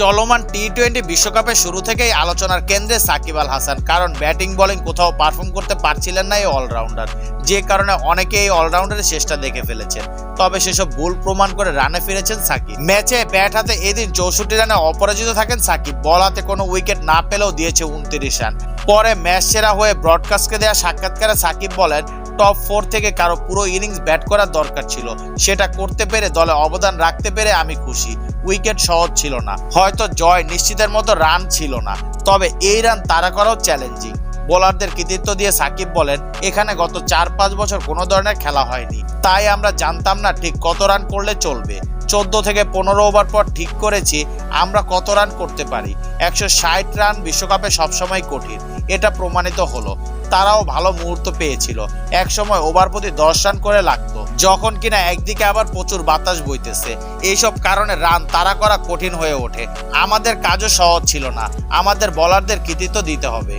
চলমান T twenty বিশ্বকাপের শুরু থেকেই আলোচনার কেন্দ্রে সাকিব আল হাসান, কারণ ব্যাটিং, বোলিং কোথাও পারফর্ম করতে পারছিলেন না এই অলরাউন্ডার। যে কারণে অনেকে এই অলরাউন্ডারের শেষটা দেখে ফেলেছেন। তবে সেসব ভুল প্রমাণ করে রানে ফিরেছেন সাকিব। ম্যাচে ব্যাট হাতে এদিন চৌষট্টি রানে অপরাজিত থাকেন সাকিব। বল হাতে কোনো উইকেট না পেলেও দিয়েছে উনত্রিশ রান। পরে ম্যাচ সেরা হয়ে ব্রডকাস্টকে দেওয়া সাক্ষাৎকারে সাকিব বলেন, টপ ফোর থেকে কারও পুরো ইনিংস ব্যাট করার দরকার ছিল। সেটা করতে পেরে, দলে অবদান রাখতে পেরে আমি খুশি। উইকেট সহজ ছিল না। হয়তো জয় নিশ্চিতের মতো রান ছিল না। তবে এই রান তারা করাও চ্যালেঞ্জিং বোলারদের কৃতিত্ব দিয়ে সাকিব বলেন, এখানে গত চার পাঁচ বছর কোনো ধরনের খেলা হয়নি। তাই আমরা জানতাম না ঠিক কত রান করলে চলবে। চোদ্দ থেকে পনেরো ওভার পর ঠিক করেছি, আমরা কত রান করতে পারি। একশো ষাট রান বিশ্বকাপে সবসময় কঠিন। এটা প্রমাণিত হলো। তারাও ভালো মুহূর্ত পেয়েছিল। এক সময় ওভার প্রতি দশ রান করে লাগতো। যখন কিনা একদিকে আবার প্রচুর বাতাস বইতেছে। এইসব কারণে রান তারা করা কঠিন হয়ে ওঠে। আমাদের কাজও সহজ ছিল না। আমাদের বলারদের কৃতিত্ব দিতে হবে।